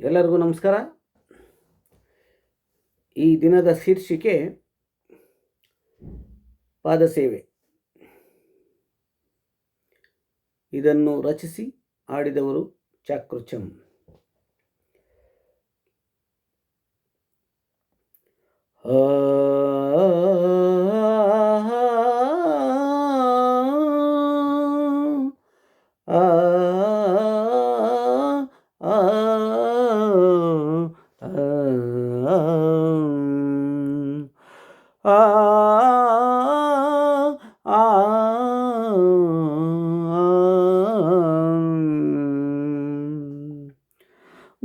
ಎಲ್ಲರಿಗೂ ನಮಸ್ಕಾರ ಈ ದಿನದ ಶೀರ್ಷಿಕೆ ಪಾದಸೇವೆ ಇದನ್ನು ರಚಿಸಿ ಆಡಿದವರು ಚಾಕೃಚಂ ಆ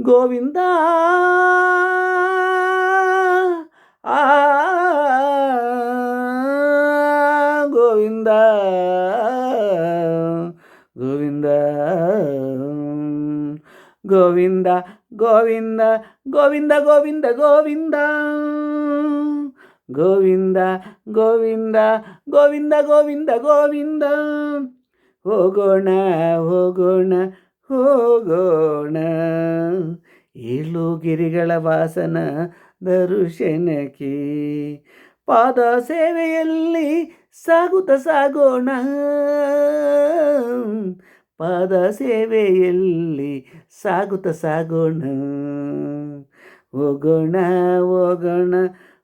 ಗೋವಿಂದ ಆ ಗೋವಿಂದ ಗೋವಿಂದ ಗೋವಿಂದ ಗೋವಿಂದ ಗೋವಿಂದ ಗೋವಿಂದ ಗೋವಿಂದ ಗೋವಿಂದ ಗೋವಿಂದ ಗೋವಿಂದ ಗೋವಿಂದ ಗೋವಿಂದ ಹೋಗೋಣ ಹೋಗೋಣ ಹೋಗೋಣ. ಏಳು ಗಿರಿಗಳ ವಾಸನ ದರ್ಶನಕ್ಕೆ ಪಾದ ಸೇವೆಯಲ್ಲಿ ಸಾಗುತ್ತ ಸಾಗೋಣ. ಪಾದ ಸೇವೆಯಲ್ಲಿ ಸಾಗುತ್ತ ಸಾಗೋಣ. ಹೋಗೋಣ ಹೋಗೋಣ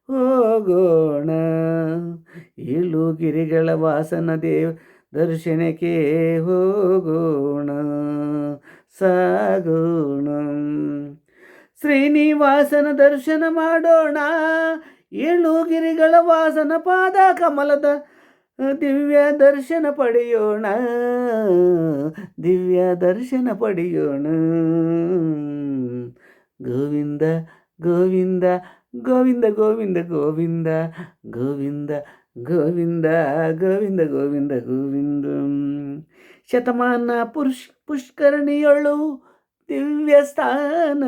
ಹೋಗೋಣ. ಏಳು ಗಿರಿಗಳ ವಾಸನ ದೇವ ದರ್ಶನಕ್ಕೆ ಹೋಗೋಣ, ಸಾಗೋಣ. ಶ್ರೀನಿವಾಸನ ದರ್ಶನ ಮಾಡೋಣ ಏಳು ಗಿರಿಗಳ ವಾಸನ ಪಾದ ಕಮಲದ ದಿವ್ಯ ದರ್ಶನ ಪಡೆಯೋಣ, ದಿವ್ಯ ದರ್ಶನ ಪಡೆಯೋಣ. ಗೋವಿಂದ ಗೋವಿಂದ ಗೋವಿಂದ ಗೋವಿಂದ ಗೋವಿಂದ ಗೋವಿಂದ ಗೋವಿಂದ ಗೋವಿಂದ ಗೋವಿಂದ ಗೋವಿಂದ ಶತಮಾನ ಪುರುಷ್ ಪುಷ್ಕರಣಿಯೊಳು ದಿವ್ಯ ಸ್ಥಾನ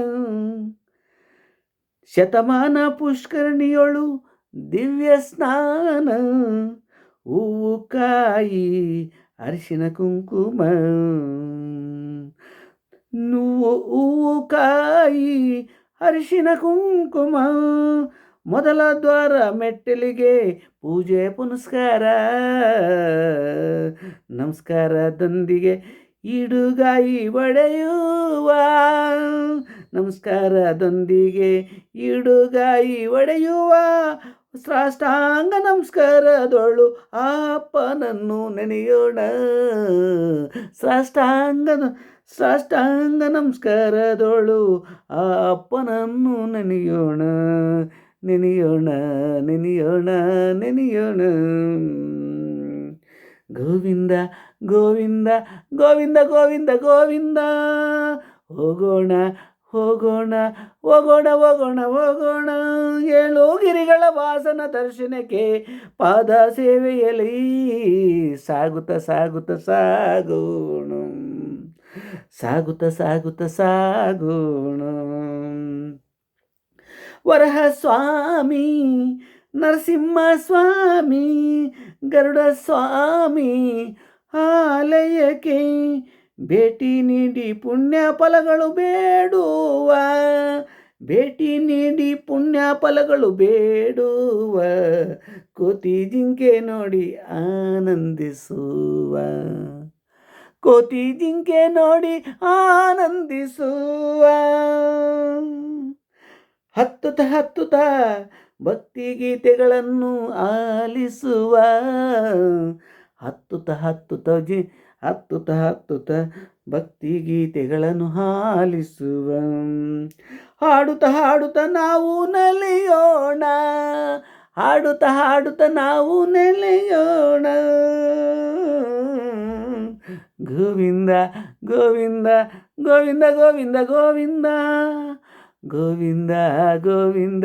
ಶತಮಾನ ಪುಷ್ಕರಣಿಯೊಳು ದಿವ್ಯ ಸ್ನಾನ ಹೂವು ಕಾಯಿ ಅರಿಶಿನ ಕುಂಕುಮ నువ్వు ಹೂವು ಕಾಯಿ ಅರಿಶಿನ ಕುಂಕುಮ ಮೊದಲ ದ್ವಾರ ಮೆಟ್ಟಲಿಗೆ ಪೂಜೆ ಪುನಸ್ಕಾರ. ನಮಸ್ಕಾರದೊಂದಿಗೆ ಇಡುಗಾಯಿ ಒಡೆಯುವ. ನಮಸ್ಕಾರದೊಂದಿಗೆ ಇಡುಗಾಯಿ ಒಡೆಯುವ. ಸಾಷ್ಟಾಂಗ ನಮಸ್ಕಾರದೊಳು ಅಪ್ಪನನ್ನು ನೆನೆಯೋಣ. ಸಾಷ್ಟಾಂಗ ಸಾಷ್ಟಾಂಗ ನಮಸ್ಕಾರದೊಳು ಅಪ್ಪನನ್ನು ನೆನೆಯೋಣ. ನೆನೆಯೋಣ ನೆನೆಯೋಣ ನೆನೆಯೋಣ. ಗೋವಿಂದ ಗೋವಿಂದ ಗೋವಿಂದ ಗೋವಿಂದ ಗೋವಿಂದ. ಹೋಗೋಣ ಹೋಗೋಣ ಹೋಗೋಣ ಹೋಗೋಣ ಹೋಗೋಣ. ಏಳು ಗಿರಿಗಳ ವಾಸನ ದರ್ಶನಕ್ಕೆ ಪಾದ ಸೇವೆಯಲ್ಲಿ ಸಾಗುತ್ತ ಸಾಗುತ್ತ, ಸಾಗೋಣ. ಸಾಗುತ್ತ ಸಾಗುತ್ತ, ಸಾಗೋಣ. ವರಹ ಸ್ವಾಮಿ, ನರಸಿಂಹ ಸ್ವಾಮಿ, ಗರುಡ ಸ್ವಾಮಿ, ಆಲಯಕ್ಕೆ ಭೇಟಿ ನೀಡಿ ಪುಣ್ಯ ಫಲಗಳು ಬೇಡುವ, ಭೇಟಿ ನೀಡಿ ಪುಣ್ಯ ಫಲಗಳು ಬೇಡುವ, ಕೋತಿ ಜಿಂಕೆ ನೋಡಿ ಆನಂದಿಸುವ. ಕೋತಿ ಜಿಂಕೆ ನೋಡಿ ಆನಂದಿಸುವ. ಹತ್ತುತ್ತ ಹತ್ತುತ ಭಕ್ತಿ ಗೀತೆಗಳನ್ನು ಆಲಿಸುವ. ಹತ್ತುತ ಹತ್ತುತ ಜಿ, ಹತ್ತುತ್ತ ಹತ್ತುತ ಭಕ್ತಿ ಗೀತೆಗಳನ್ನು ಆಲಿಸುವ. ಹಾಡುತ್ತ ಹಾಡುತ್ತ ನಾವು ನಲಿಯೋಣ. ಹಾಡುತ್ತ ಹಾಡುತ್ತ ನಾವು ನೆಲೆಯೋಣ. ಗೋವಿಂದ ಗೋವಿಂದ ಗೋವಿಂದ ಗೋವಿಂದ ಗೋವಿಂದ. ಗೋವಿಂದ ಗೋವಿಂದ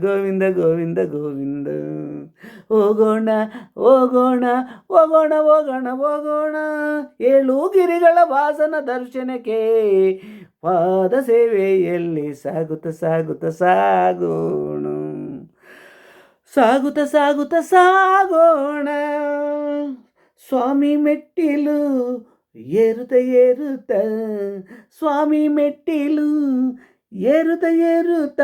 ಗೋವಿಂದ ಗೋವಿಂದ ಗೋವಿಂದ. ಹೋಗೋಣ ಹೋಗೋಣ ಹೋಗೋಣ ಹೋಗೋಣ ಹೋಗೋಣ. ಏಳು ಗಿರಿಗಳ ವಾಸನ ದರ್ಶನಕ್ಕೆ ಪಾದ ಸೇವೆಯಲ್ಲಿ ಸಾಗುತ್ತ ಸಾಗುತ್ತ, ಸಾಗೋಣ. ಸಾಗುತ್ತ ಸಾಗುತ್ತ, ಸಾಗೋಣ. ಸ್ವಾಮಿ ಮೆಟ್ಟಿಲು ಏರುತ್ತ ಏರುತ್ತ. ಸ್ವಾಮಿ ಮೆಟ್ಟಿಲು ಏರುತ್ತ ಏರುತ್ತ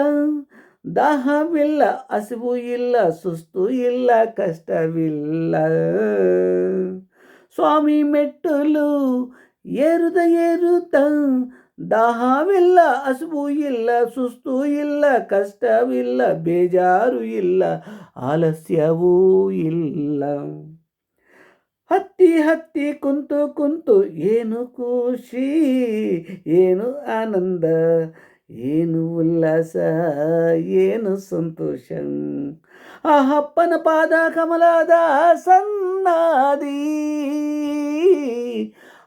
ದಾಹವಿಲ್ಲ ಹಸಿವು ಇಲ್ಲ ಸುಸ್ತು ಇಲ್ಲ ಕಷ್ಟವಿಲ್ಲ. ಸ್ವಾಮಿ ಮೆಟ್ಟಲು ಏರುದ ಏರುತ್ತ ದಾಹವಿಲ್ಲ ಹಸಿವು ಇಲ್ಲ ಸುಸ್ತು ಇಲ್ಲ ಕಷ್ಟವಿಲ್ಲ ಬೇಜಾರು ಇಲ್ಲ ಆಲಸ್ಯವೂ ಇಲ್ಲ. ಹತ್ತಿ ಹತ್ತಿ ಕುಂತು ಕುಂತು ಏನು ಖುಷಿ, ಏನು ಆನಂದ ಏನು ಉಲ್ಲಾಸ ಏನು ಸಂತೋಷಂ ಆ ಅಪ್ಪನ ಪಾದ ಕಮಲದ ಸನ್ನಾದಿ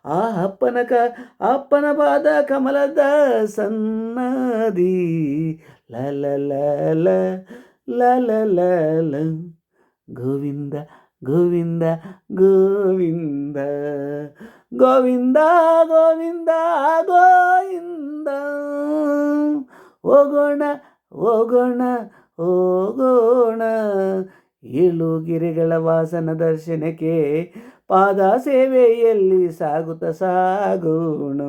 ಆ ಅಪ್ಪನ ಕ ಅಪ್ಪನ ಪಾದ ಕಮಲದ ಸನ್ನಾದಿ ಲಲ ಲಲ ಲಲ ಲಲ ಗೋವಿಂದ ಗೋವಿಂದ ಗೋವಿಂದ ಗೋವಿಂದ ಗೋವಿಂದ ಗೋವಿಂದ ಹೋಗೋಣ ಹೋಗೋಣ ಹೋಗೋಣ. ಏಳು ಗಿರಿಗಳ ವಾಸನ ದರ್ಶನಕ್ಕೆ ಪಾದ ಸೇವೆಯಲ್ಲಿ ಸಾಗುತ್ತ ಸಾಗೋಣ.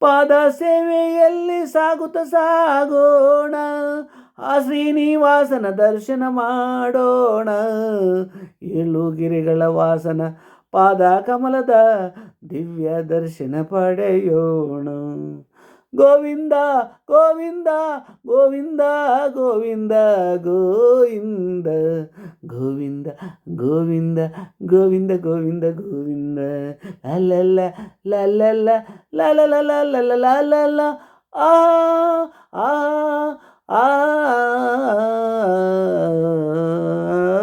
ಪಾದ ಸೇವೆಯಲ್ಲಿ ಸಾಗುತ್ತ ಸಾಗೋಣ. ಆ ಶ್ರೀನಿವಾಸನ ದರ್ಶನ ಮಾಡೋಣ. ಏಳು ಗಿರಿಗಳ ವಾಸನ ಪಾದ ಕಮಲದ ದಿವ್ಯ ದರ್ಶನ ಪಡೆಯೋಣ. ಗೋವಿಂದ ಗೋವಿಂದ ಗೋವಿಂದ ಗೋವಿಂದ ಗೋವಿಂದ ಗೋವಿಂದ ಗೋವಿಂದ ಗೋವಿಂದ ಗೋವಿಂದ ಗೋವಿಂದ ಲಲ್ಲ ಲಲ್ಲ ಲಲ್ಲ ಲಲ್ಲ ಲಲ್ಲ ಆ ಆ ಆ